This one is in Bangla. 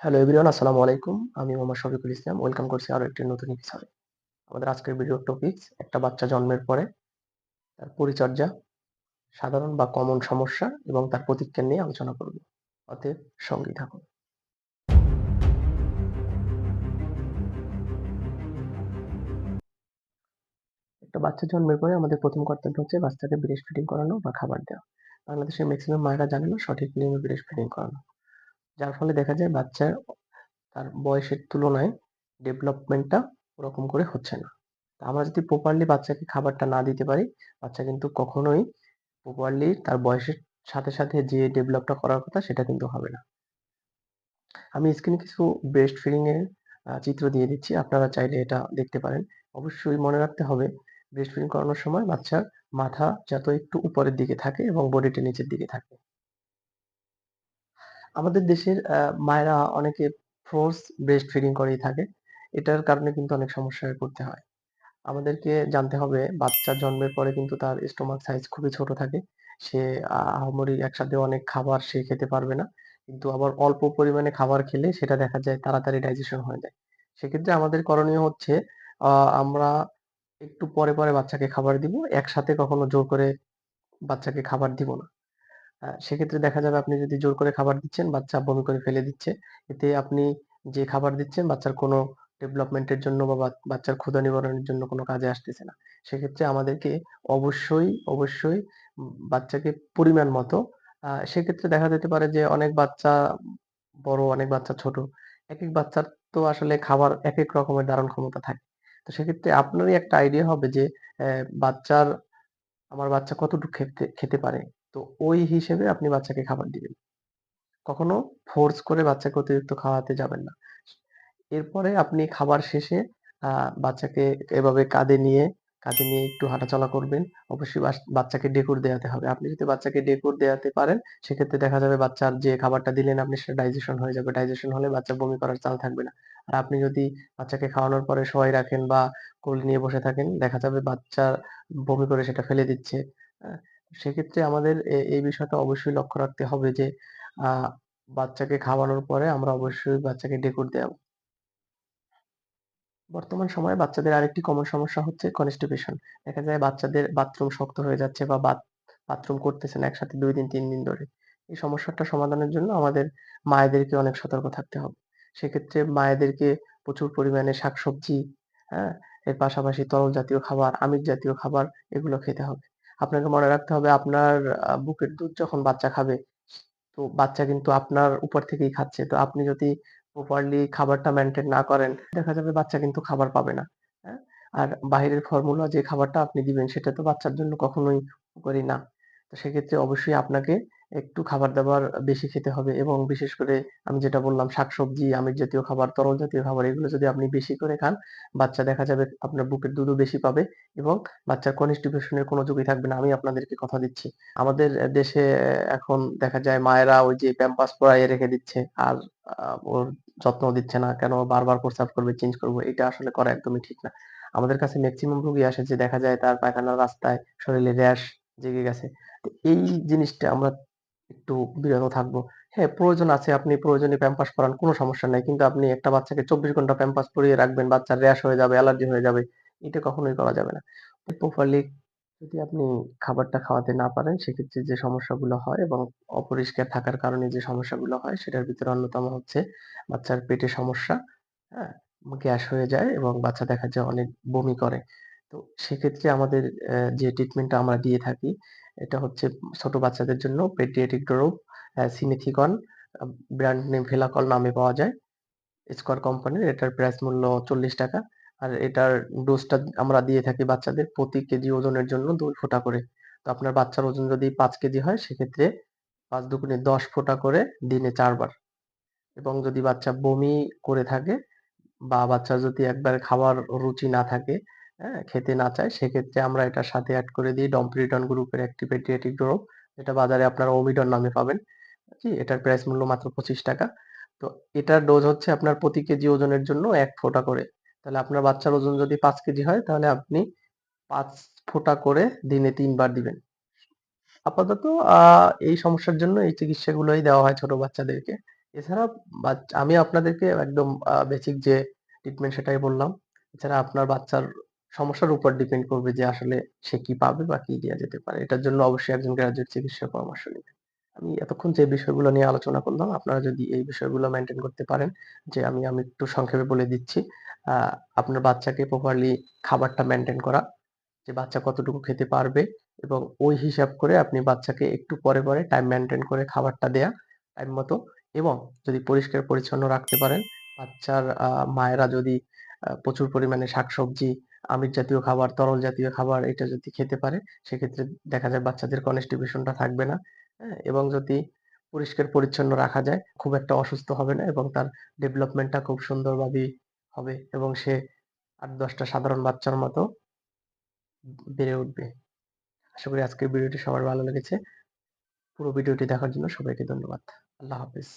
হ্যালো এভরিওয়ান আসসালামু আলাইকুম। আমি মোহাম্মদ শফিকুল ইসলাম। ওয়েলকাম করছি আরও একটি নতুন এপিসোডে। আমাদের আজকের ভিডিওর টপিকস একটা বাচ্চা জন্মের পরে তার পরিচর্যা, সাধারণ বা কমন সমস্যা এবং তার প্রতিক্রিয়া নিয়ে আলোচনা করব। অতএব সঙ্গেই থাকুন। একটা বাচ্চা জন্মের পরে আমাদের প্রথম কর্তব্য হচ্ছে বাচ্চাকে ব্রেস্ট ফিডিং করানো বা খাবার দেওয়া। বাংলাদেশের ম্যাক্সিমাম মায়েরা জানে না সঠিক নিয়মে ব্রেস্ট ফিডিং করানো। যার ফলে দেখা যায় বাচ্চার তার বয়সের তুলনায় ডেভেলপমেন্টটা ওরকম করে হচ্ছে না। আমরা যদি প্রপারলি বাচ্চাকে খাবারটা না দিতে পারি, বাচ্চা কিন্তু কখনোই প্রপারলি তার বয়সের সাথে, সাথে যে ডেভেলপটা করার কথা সেটা কিন্তু হবে না। আমি স্ক্রিনে কিছু ব্রেস্ট ফিডিং এর চিত্র দিয়ে দিচ্ছি। আপনারা চাইলে এটা দেখতে পারেন। অবশ্যই মনে রাখতে হবে ব্রেস্ট ফিডিং করানোর সময় বাচ্চার মাথা যাতে একটু উপরের দিকে থাকে এবং বডিটা নিচের দিকে থাকে। আমাদের দেশের আ মায়েরা অনেকে ফোর্স ব্রেস্ট ফিডিং করেই থাকে। এটার কারণে কিন্তু অনেক সমস্যায় পড়তে হয়। আমাদেরকে জানতে হবে বাচ্চা জন্মের পরে কিন্তু তার স্টোমাক সাইজ খুবই ছোট থাকে। সে আ আহামরি একসাথে অনেক খাবার সে খেতে পারবে না। কিন্তু আবার অল্প পরিমাণে খাবার খেলে সেটা দেখা যায় তাড়াতাড়ি ডাইজেশন হয়ে যায়। সেক্ষেত্রে আমাদের করণীয় হচ্ছে আ আমরা একটু পরে, পরে বাচ্চাকে খাবার দিব। একসাথে কখনো জোর করে বাচ্চাকে খাবার দিব না। সেক্ষেত্রে দেখা যাবে আপনি যদি জোর করে খাবার দিচ্ছেন, বাচ্চা বমি করে ফেলে দিচ্ছে। এতে আপনি যে খাবার দিচ্ছেন বাচ্চার কোনো ডেভেলপমেন্টের জন্য বা বাচ্চার ক্ষুধা নিবারণের জন্য কোনো কাজে আসতেছে না। সেক্ষেত্রে আমাদেরকে অবশ্যই, অবশ্যই বাচ্চাকে পরিমাণ মতো সেক্ষেত্রে দেখা যেতে পারে যে অনেক বাচ্চা বড়, অনেক বাচ্চা ছোট। এক এক বাচ্চার তো আসলে খাবার এক এক রকমের ধারণ ক্ষমতা থাকে। তো সেক্ষেত্রে আপনারই একটা আইডিয়া হবে যে বাচ্চার আমার বাচ্চা কতটুকু খেতে খেতে পারে। তো ওই হিসেবে আপনি বাচ্চাকে খাবার দিবেন। কখনো ফোর্স করে বাচ্চাকে অতিরিক্ত খাওয়াতে যাবেন না। এরপরে আপনি খাবার শেষে বাচ্চাকে এভাবে কাঁধে নিয়ে, কাঁধে নিয়ে একটু হাঁটাচলা করবেন। অবশ্যই বাচ্চাকে ডেকুর দেয়াতে হবে। আপনি যদি বাচ্চাকে ডেকুর দেয়াতে পারেন, সেক্ষেত্রে দেখা যাবে বাচ্চার যে খাবারটা দিলেন আপনি সেটা ডাইজেশন হয়ে যাবে। ডাইজেশন হলে বাচ্চা বমি করার চাল থাকবে না। আর আপনি যদি বাচ্চাকে খাওয়ানোর পরে শোয়াই রাখেন বা কোল নিয়ে বসে থাকেন, দেখা যাবে বাচ্চা বমি করে সেটা ফেলে দিচ্ছে। সেক্ষেত্রে আমাদের এই বিষয়টা অবশ্যই লক্ষ্য রাখতে হবে যে বাচ্চাকে খাওয়ানোর পরে আমরা অবশ্যই বাচ্চাকে ডেকুর দেয়াবো। বর্তমান সময়ে বাচ্চাদের আরেকটি কমন সমস্যা হচ্ছে কনস্টিপেশন। দেখা যায় বাচ্চাদের বাথরুম শক্ত হয়ে যাচ্ছে বা বাথ বাথরুম করতেছে না একসাথে ২ দিন ৩ দিন ধরে। এই সমস্যাটা সমাধানের জন্য আমাদের মায়েদেরকে অনেক সতর্ক থাকতে হবে। সেক্ষেত্রে মায়েদেরকে প্রচুর পরিমাণে শাকসবজি, হ্যাঁ? এর পাশাপাশি তরল জাতীয় খাবার, আমিষ জাতীয় খাবার এগুলো খেতে হবে। আপনাকে মনে রাখতে হবে আপনার বুকের দুধ যখন বাচ্চা খাবে, তো বাচ্চা কিন্তু আপনার উপর থেকেই খাচ্ছে। তো আপনি যদি প্রপারলি খাবারটা মেনটেন না করেন, দেখা যাবে বাচ্চা কিন্তু খাবার পাবে না। হ্যাঁ? আর বাহিরের ফর্মুলা যে খাবারটা আপনি দিবেন সেটা তো বাচ্চার জন্য কখনোই উপকারী না। তো সেক্ষেত্রে অবশ্যই আপনাকে একটু খাবার-দাবার বেশি খেতে হবে এবং বিশেষ করে আমি যেটা বললাম শাকসবজি, আমিষ জাতীয় খাবার, তরল জাতীয় খাবার এগুলো যদি আপনি বেশি করে খান, বাচ্চা দেখা যাবে আপনার বুকের দুধও বেশি পাবে এবং বাচ্চার কনস্টিপেশন এর কোনো ঝুঁকি থাকবে না। আমি আপনাদেরকে কথা দিচ্ছি। আমাদের দেশে এখন দেখা যায় মায়েরা ওই যে প্যাম্পাস পরাইয়ে রেখে দিচ্ছে। আর ওর যত্ন দিচ্ছে না। কেন বারবার প্রস্রাব করবে, চেঞ্জ করব। এটা আসলে করা একদমই ঠিক না। আমাদের কাছে ম্যাক্সিমাম রোগী আসে যে দেখা যায় তার পায়খানার রাস্তায় শরীরে র‍্যাশ জেগে গেছে। এই জিনিসটা আমরা একটু বিরত থাকব। হ্যাঁ, প্রয়োজন আছে আপনি প্রয়োজনে প্যাম্পার্স পরান কোনো সমস্যা নাই। কিন্তু আপনি একটা বাচ্চাকে ২৪ ঘণ্টা প্যাম্পার্স পরিয়ে রাখবেন, বাচ্চার র‍্যাশ হয়ে যাবে, অ্যালার্জি হয়ে যাবে। এটা কখনোই করা যাবে না। প্রপারলি যদি আপনি খাবারটা খাওয়াতে না পারেন সেক্ষেত্রে যে সমস্যাগুলো হয় এবং অপরিষ্কার থাকার কারণে যে সমস্যাগুলো হয় সেটার ভিতরে অন্যতম হচ্ছে বাচ্চার পেটে সমস্যা, হ্যাঁ? গ্যাস হয়ে যায় এবং বাচ্চা দেখা যায় অনেক বমি করে। তো সেক্ষেত্রে আমাদের যে ট্রিটমেন্টটা আমরা দিয়ে থাকি এটা হচ্ছে ছোট বাচ্চাদের জন্য pediatric drop, simethicone, brand name ভেলাকল নামে পাওয়া যায়। স্কোয়ার কোম্পানির এটার প্রাইস মূল্য ৳৪০ আর এটার ডোজটা আমরা দিয়ে থাকি বাচ্চাদের প্রতি কেজি ওজনের জন্য দুই ফোঁটা করে। তো আপনার বাচ্চার ওজন যদি পাঁচ কেজি হয় সেক্ষেত্রে ৫ দুগুণে ১০ ফোঁটা করে দিনে ৪ বার। এবং যদি বাচ্চা বমি করে থাকে বা বাচ্চার যদি একবার খাওয়ার রুচি না থাকে, হ্যাঁ? খেতে না চায় সেক্ষেত্রে আমরা এটার সাথে অ্যাড করে দিই ডমপেরিডন গ্রুপের একটি পেডিয়াট্রিক ড্রপ যেটা বাজারে আপনারা ওমিডন নামে পাবেন। জি, এটার প্রাইস মূল্য মাত্র ৳২৫ তো এটার ডোজ হচ্ছে আপনার প্রতি কেজি ওজনের জন্য এক ফোঁটা করে। তাহলে আপনার বাচ্চার ওজন যদি পাঁচ কেজি হয় তাহলে আপনি পাঁচ ফোঁটা করে দিনে তিনবার দিবেন। আপাতত এই সমস্যার জন্য এই চিকিৎসাগুলোই দেওয়া হয় ছোট বাচ্চাদেরকে। এছাড়া আমি আপনাদেরকে একদম বেসিক যে ট্রিটমেন্ট সেটাই বললাম। এছাড়া আপনার বাচ্চার সমস্যার উপর ডিপেন্ড করবে যে আসলে সে কি পাবে বা কি দেওয়া যেতে পারে। এটার জন্য অবশ্যই একজন গ্র্যাজুয়েট চিকিৎসকের পরামর্শ নিবেন। আমি এতক্ষণ যে বিষয়গুলো নিয়ে আলোচনা করলাম, আপনারা যদি এই বিষয়গুলো মেইনটেইন করতে পারেন, যে আমি আমি একটু সংক্ষেপে বলে দিচ্ছি। আপনার বাচ্চাকে প্রপারলি খাবারটা মেইনটেইন করা, যে বাচ্চা কতটুকু খেতে পারবে এবং ওই হিসাব করে আপনি বাচ্চাকে একটু পরে, পরে টাইম মেনটেন করে খাবারটা দেয়া টাইম মতো এবং যদি পরিষ্কার পরিচ্ছন্ন রাখতে পারেন, বাচ্চার মায়েরা যদি প্রচুর পরিমাণে শাকসবজি, আমিষ জাতীয় খাবার, তরল জাতীয় খাবার এটা যদি খেতে পারে, সেক্ষেত্রে দেখা যায় বাচ্চাদের কনস্টিপেশনটা থাকবে না। হ্যাঁ? এবং যদি পরিষ্কার পরিচ্ছন্ন রাখা যায়, খুব একটা অসুস্থ হবে না এবং তার ডেভেলপমেন্টটা খুব সুন্দরভাবেই হবে এবং সে আট দশটা সাধারণ বাচ্চার মতো বেড়ে উঠবে। আশা করি আজকের ভিডিওটি সবার ভালো লেগেছে। পুরো ভিডিওটি দেখার জন্য সবাইকে ধন্যবাদ। আল্লাহ হাফেজ।